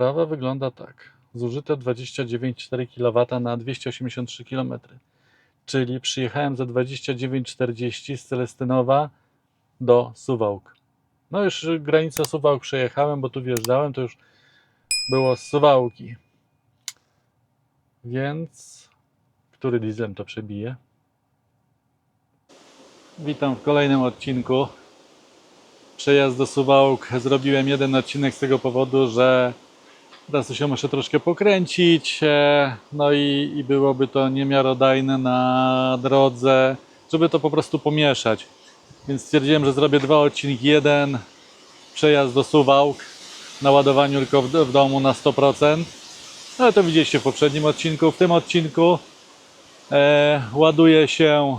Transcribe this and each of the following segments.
sprawa wygląda tak. Zużyte 29,4 kW na 283 km. Czyli przyjechałem za 29,40 z Celestynowa do Suwałk. No już granicę Suwałk przejechałem, bo tu wjeżdżałem, to już było z Suwałki. Więc który dieslem to przebije? Witam w kolejnym odcinku. Przejazd do Suwałk. Zrobiłem jeden odcinek z tego powodu, że teraz się muszę troszkę pokręcić. e, No i, i byłoby to niemiarodajne na drodze, żeby to po prostu pomieszać. Więc stwierdziłem, że zrobię dwa odcinki. Jeden przejazd do Suwałk na ładowaniu tylko w, w domu na 100%. Ale to widzieliście w poprzednim odcinku. W tym odcinku e, ładuję się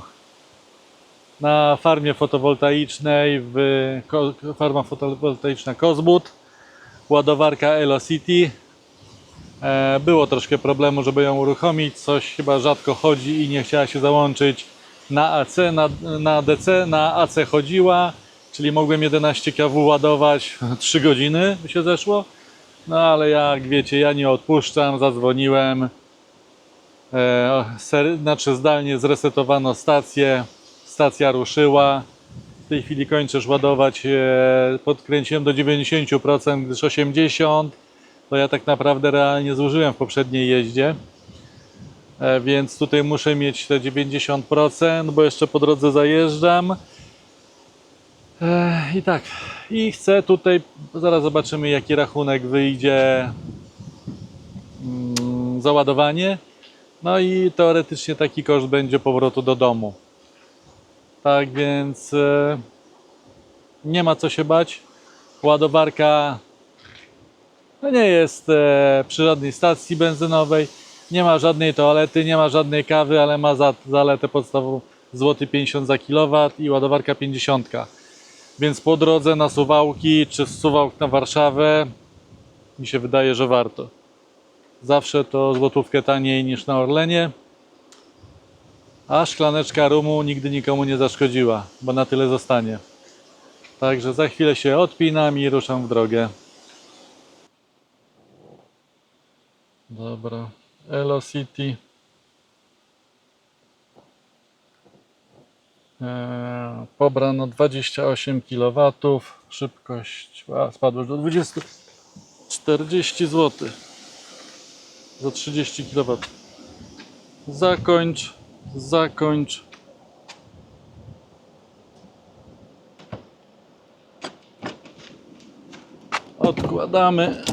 na farmie fotowoltaicznej w farma fotowoltaiczna Kozbud, ładowarka Elocity. E, było troszkę problemu, żeby ją uruchomić, coś chyba rzadko chodzi i nie chciała się załączyć na AC, na, na DC, na AC chodziła, czyli mogłem 11 kW ładować 3 godziny, by się zeszło. No ale jak wiecie, ja nie odpuszczam, zadzwoniłem. E, ser, znaczy zdalnie zresetowano stację, stacja ruszyła. W tej chwili kończę już ładować, e, podkręciłem do 90%, gdyż 80% to ja tak naprawdę realnie zużyłem w poprzedniej jeździe. E, więc tutaj muszę mieć te 90%, bo jeszcze po drodze zajeżdżam. E, I tak, i chcę tutaj, zaraz zobaczymy jaki rachunek wyjdzie mm, za ładowanie. No i teoretycznie taki koszt będzie powrotu do domu. Tak więc e, nie ma co się bać. Ładowarka no nie jest e, przy żadnej stacji benzynowej. Nie ma żadnej toalety, nie ma żadnej kawy, ale ma za, zaletę podstawową złoty 50 za kW i ładowarka 50. Więc po drodze na Suwałki czy z Suwałk na Warszawę mi się wydaje, że warto. Zawsze to złotówkę taniej niż na Orlenie. A szklaneczka rumu nigdy nikomu nie zaszkodziła, bo na tyle zostanie. Także za chwilę się odpinam i ruszam w drogę. Dobra. Elo City. Eee, pobrano 28 kW. Szybkość a, spadła już do 20. 40 zł za 30 kW. Zakończ, zakończ. Odkładamy.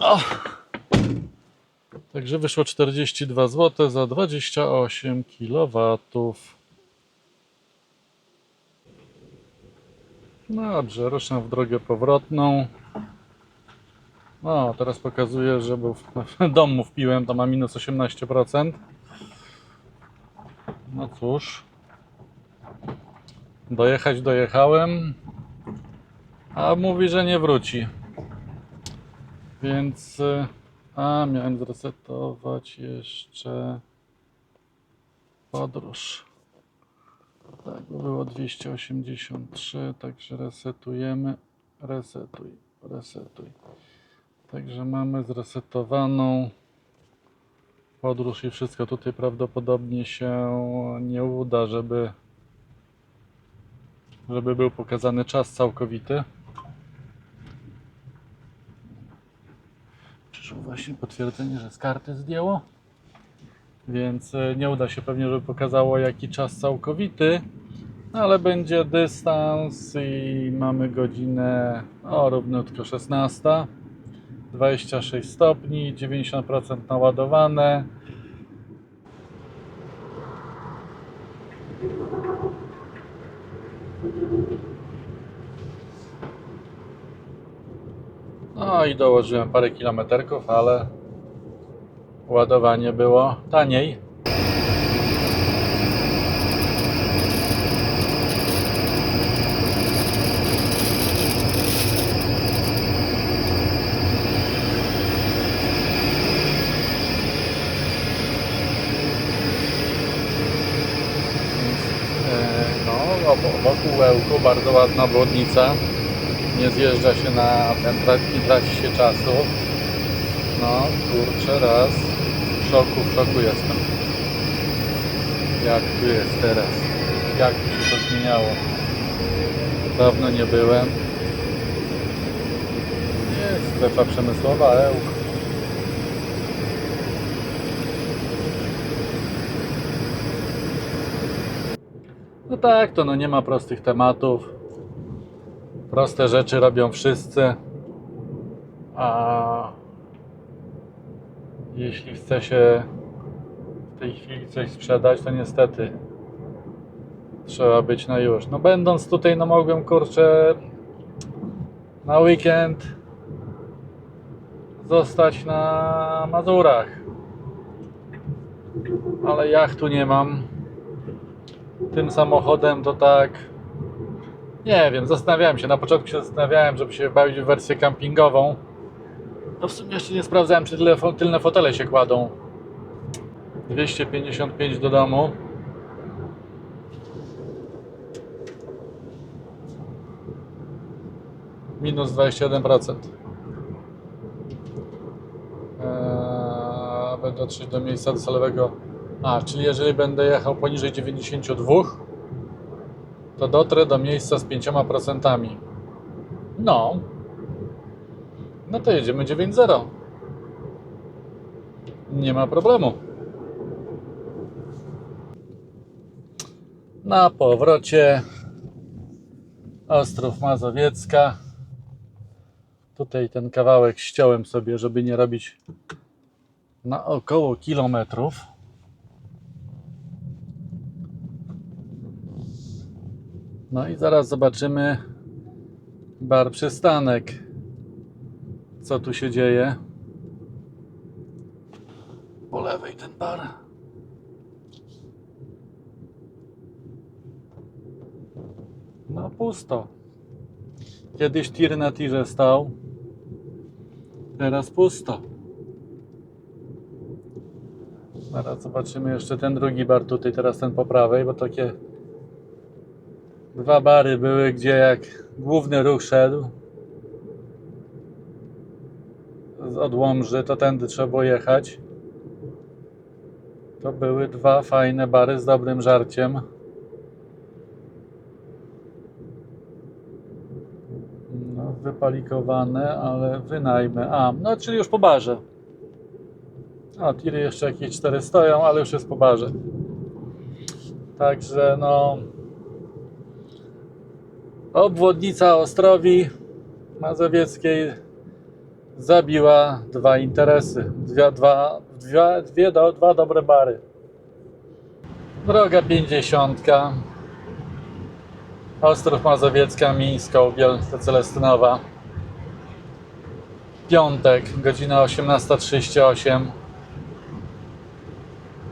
O. Także wyszło 42 zł za 28 kW. No Dobrze, ruszam w drogę powrotną. No, teraz pokazuję, że był w, w domu wpiłem, to ma minus 18%. No cóż. Dojechać dojechałem. A mówi, że nie wróci. Więc. y, A, miałem zresetować jeszcze podróż. Tak, było 283, także resetujemy. Resetuj, resetuj. Także mamy zresetowaną podróż i wszystko. Tutaj prawdopodobnie się nie uda, żeby, żeby był pokazany czas całkowity. Właśnie potwierdzenie, że z karty zdjęło. Więc e, nie uda się pewnie, żeby pokazało jaki czas całkowity, no, ale będzie dystans i mamy godzinę o równiutko 16, 26 stopni, 90% naładowane. No i dołożyłem parę kilometerków, ale ładowanie było taniej. E, No, wokół Ełku, bardzo ładna obwodnica. Nie zjeżdża się na ten, tra- nie traci się czasu. No, kurczę, raz. W szoku, w szoku jestem. Jak tu jest teraz? Jak tu się to zmieniało? Dawno nie byłem. Jest strefa przemysłowa Ełk. No tak, to no nie ma prostych tematów. Proste rzeczy robią wszyscy. A jeśli chce się w tej chwili coś sprzedać, to niestety trzeba być na już. No będąc tutaj, no mogłem kurczę na weekend zostać na Mazurach. Ale jachtu nie mam. Tym samochodem to tak. Nie wiem, zastanawiałem się. Na początku się zastanawiałem, żeby się bawić w wersję kampingową. No w sumie jeszcze nie sprawdzałem, czy tyle, tylne fotele się kładą. 255 do domu. Minus 21%. Eee, aby dotrzeć do miejsca docelowego. A, czyli jeżeli będę jechał poniżej 92, to dotrę do miejsca z 5%. No. No to jedziemy 9.0. Nie ma problemu. Na powrocie Ostrów Mazowiecka. Tutaj ten kawałek ściąłem sobie, żeby nie robić na około kilometrów. No i zaraz zobaczymy bar przystanek. Co tu się dzieje? Po lewej ten bar. No pusto. Kiedyś tir na tirze stał. Teraz pusto. Zaraz zobaczymy jeszcze ten drugi bar tutaj, teraz ten po prawej, bo takie dwa bary były, gdzie jak główny ruch szedł z od Łomży, to tędy trzeba było jechać. To były dwa fajne bary z dobrym żarciem. No, wypalikowane, ale wynajmę. A, no czyli już po barze. A, tiry jeszcze jakieś cztery stoją, ale już jest po barze. Także no... Obwodnica Ostrowi Mazowieckiej zabiła dwa interesy. Dwa, dwie, do, dwa dobre bary. Droga 50. Ostrów Mazowiecka, Mińsk, Biel do Celestynowa. Piątek, godzina 18.38.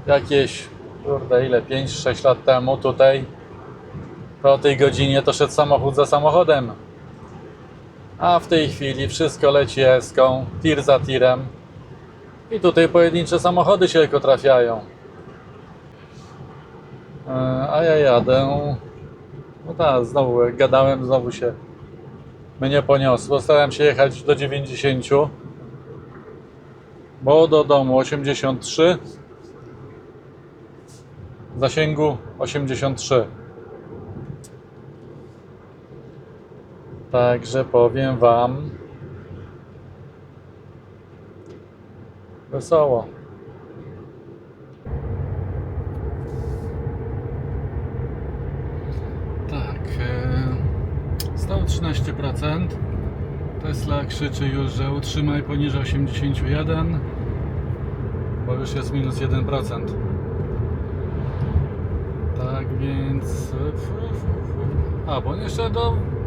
Jakieś, kurde, ile? 5-6 lat temu tutaj to o tej godzinie to szedł samochód za samochodem. A w tej chwili wszystko leci eską, tir za tirem. I tutaj pojedyncze samochody się tylko trafiają. E, A ja jadę. No tak, znowu gadałem, znowu się mnie poniosło. Starałem się jechać do 90, bo do domu 83, zasięgu 83. Także powiem Wam wesoło. Tak, e, stało 13%. Tesla krzyczy już, że utrzymaj poniżej 81, bo już jest minus 1%. Tak więc. e. A, bo jeszcze do.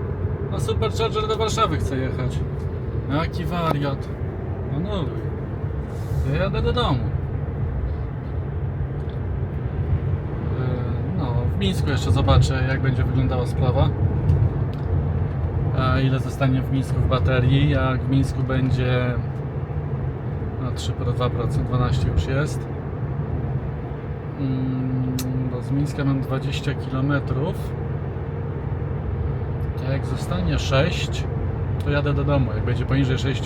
Na Supercharger do Warszawy chce jechać. Jaki wariat. No no. Ja jadę do domu. E, No, w Mińsku jeszcze zobaczę, jak będzie wyglądała sprawa. A ile zostanie w Mińsku w baterii. Jak w Mińsku będzie no 3 pro 2%, 12 już jest. Mm, Bo z Mińska mam 20 km. Jak zostanie 6, to jadę do domu. Jak będzie poniżej 6,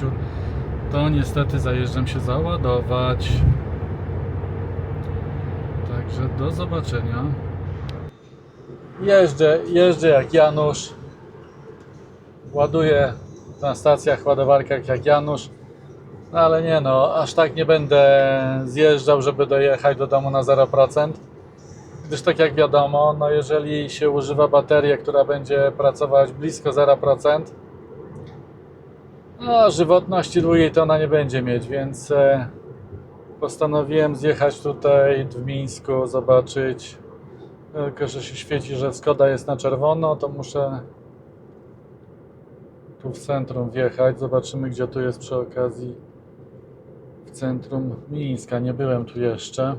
to niestety zajeżdżam się załadować. Także do zobaczenia. Jeżdżę, jeżdżę jak Janusz. Ładuję na stacjach, ładowarkach jak Janusz. No ale nie no, aż tak nie będę zjeżdżał, żeby dojechać do domu na 0%. Gdyż tak jak wiadomo, no jeżeli się używa baterię, która będzie pracować blisko 0%, no żywotności długiej to ona nie będzie mieć, więc e, postanowiłem zjechać tutaj w Mińsku, zobaczyć, e, tylko że się świeci, że Skoda jest na czerwono, to muszę tu w centrum wjechać, zobaczymy gdzie tu jest przy okazji w centrum Mińska, nie byłem tu jeszcze.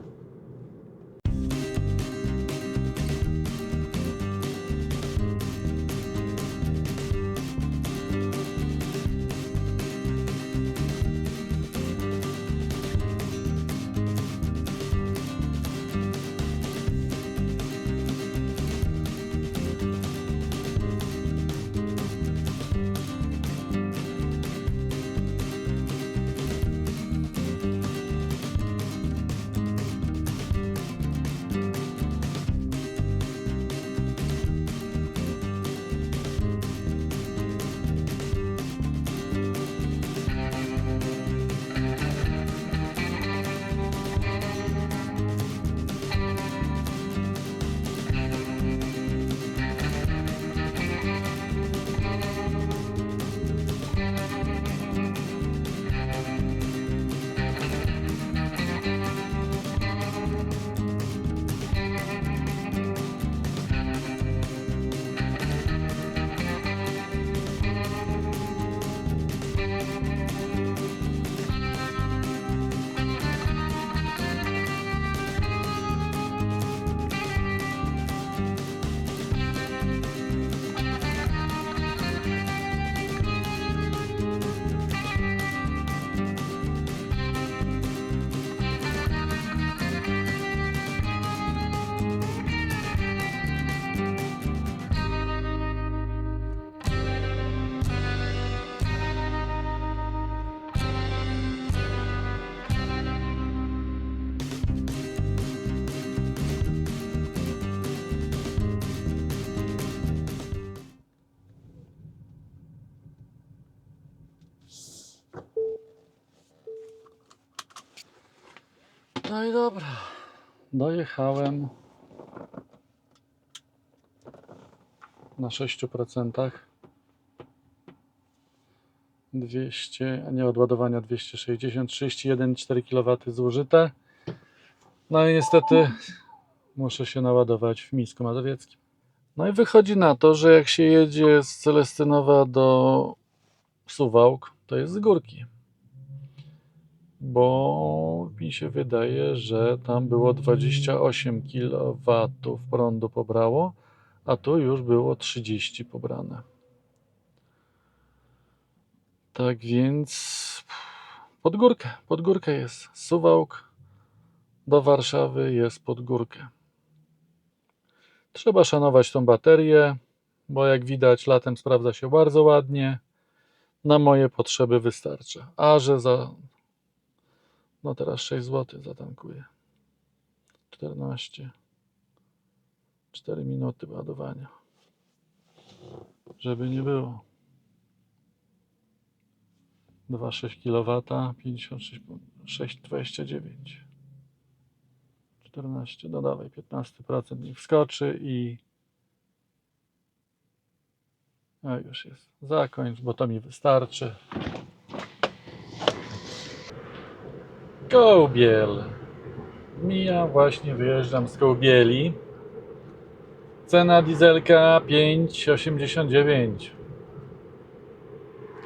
No i dobra. Dojechałem na 6%. 200, a nie odładowania 260, 31,4 kW zużyte. No i niestety muszę się naładować w Mińsku Mazowieckim. No i wychodzi na to, że jak się jedzie z Celestynowa do Suwałk, to jest z górki bo mi się wydaje, że tam było 28 kW prądu pobrało, a tu już było 30 pobrane. Tak więc pod górkę, pod górkę jest Suwałk, do Warszawy jest pod górkę. Trzeba szanować tą baterię, bo jak widać latem sprawdza się bardzo ładnie. Na moje potrzeby wystarcza. A że za no teraz 6 zł zatankuję. 14. 4 minuty ładowania. Żeby nie było. 2,6 kW, 56,29. 14, dodawaj 15% niech wskoczy i a już jest. Zakończ, bo to mi wystarczy. Kołbiel. Mija, właśnie wyjeżdżam z Kołbieli. Cena dieselka 5,89.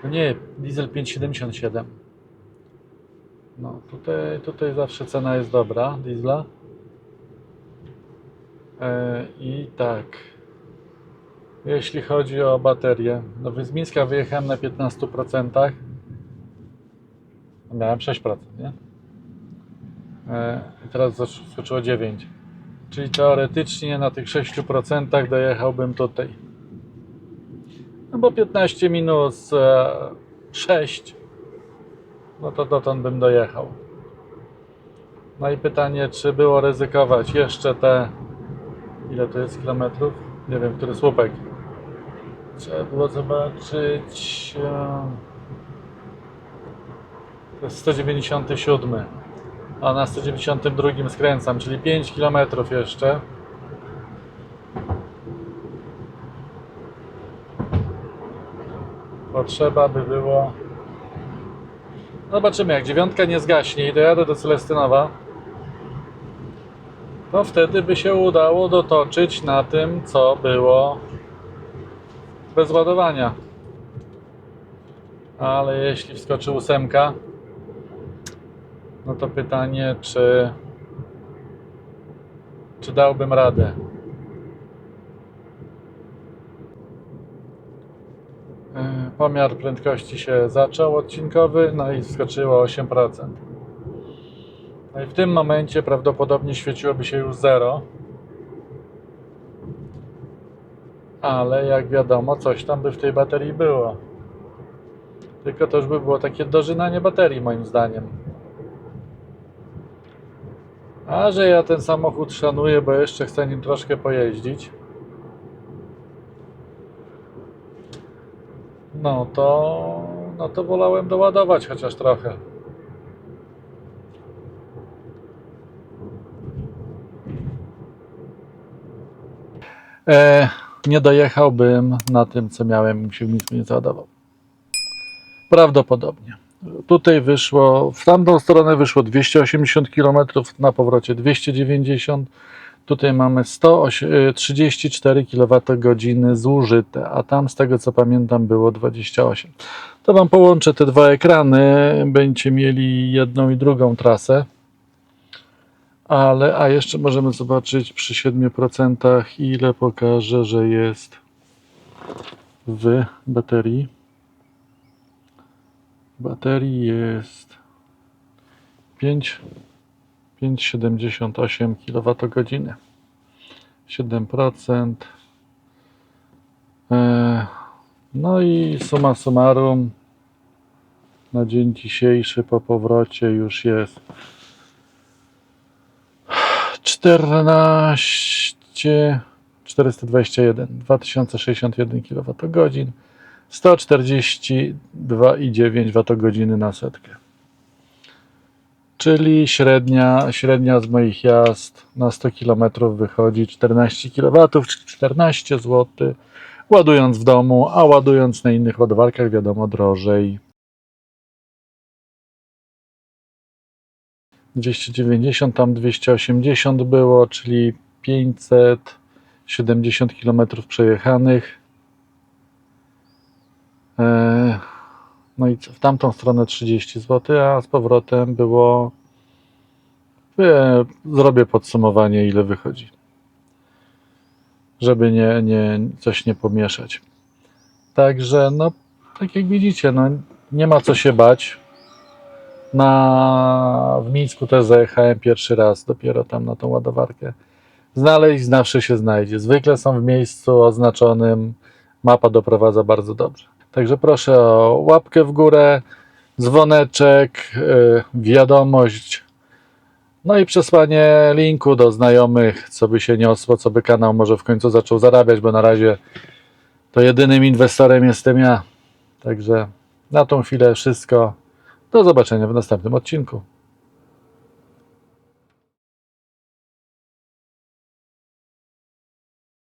No nie, diesel 5,77. No, tutaj, tutaj zawsze cena jest dobra, diesla. E, I tak. Jeśli chodzi o baterię, no z Mińska wyjechałem na 15%. Miałem 6%, nie? E, teraz zasz- skoczyło 9. Czyli teoretycznie na tych 6% dojechałbym tutaj. No bo 15 minus e, 6, no to dotąd bym dojechał. No i pytanie, czy było ryzykować jeszcze te, ile to jest kilometrów? Nie wiem, który słupek. Trzeba było zobaczyć. e, To jest 197, a na 192 skręcam, czyli 5 km jeszcze. Potrzeba by było. Zobaczymy, jak dziewiątka nie zgaśnie i dojadę do Celestynowa, to wtedy by się udało dotoczyć na tym, co było bez ładowania. Ale jeśli wskoczy ósemka, no to pytanie, czy, czy dałbym radę. E, Pomiar prędkości się zaczął odcinkowy, no i wskoczyło 8%. No i w tym momencie prawdopodobnie świeciłoby się już 0. Ale jak wiadomo, coś tam by w tej baterii było. Tylko to już by było takie dożynanie baterii, moim zdaniem. A że ja ten samochód szanuję, bo jeszcze chcę nim troszkę pojeździć. No to, no to wolałem doładować chociaż trochę. E, nie dojechałbym na tym, co miałem, się nic nie załadował. Prawdopodobnie. Tutaj wyszło, w tamtą stronę wyszło 280 km, na powrocie 290 Tutaj mamy 134 kWh zużyte, a tam z tego co pamiętam było 28. To Wam połączę te dwa ekrany, będziecie mieli jedną i drugą trasę. Ale, a jeszcze możemy zobaczyć przy 7% ile pokaże, że jest w baterii. Baterii jest 5 5,78 kWh. 7%. E, No i suma summarum na dzień dzisiejszy po powrocie już jest 14 421 2061 kWh 142,9 Wh na setkę. Czyli średnia, średnia z moich jazd na 100 km wychodzi 14 kW, czyli 14 zł. Ładując w domu, a ładując na innych ładowarkach, wiadomo, drożej. 290, tam 280 było, czyli 570 km przejechanych. Eee, no i w tamtą stronę 30 zł, a z powrotem było. e, Zrobię podsumowanie, ile wychodzi. Żeby nie, nie, coś nie pomieszać. Także, no, tak jak widzicie, no, nie ma co się bać. Na, w Mińsku też zajechałem pierwszy raz, dopiero tam na tą ładowarkę. Znaleźć zawsze się znajdzie. Zwykle są w miejscu oznaczonym. Mapa doprowadza bardzo dobrze. Także proszę o łapkę w górę, dzwoneczek, yy, wiadomość, no i przesłanie linku do znajomych, co by się niosło, co by kanał może w końcu zaczął zarabiać, bo na razie to jedynym inwestorem jestem ja. Także na tą chwilę wszystko. Do zobaczenia w następnym odcinku.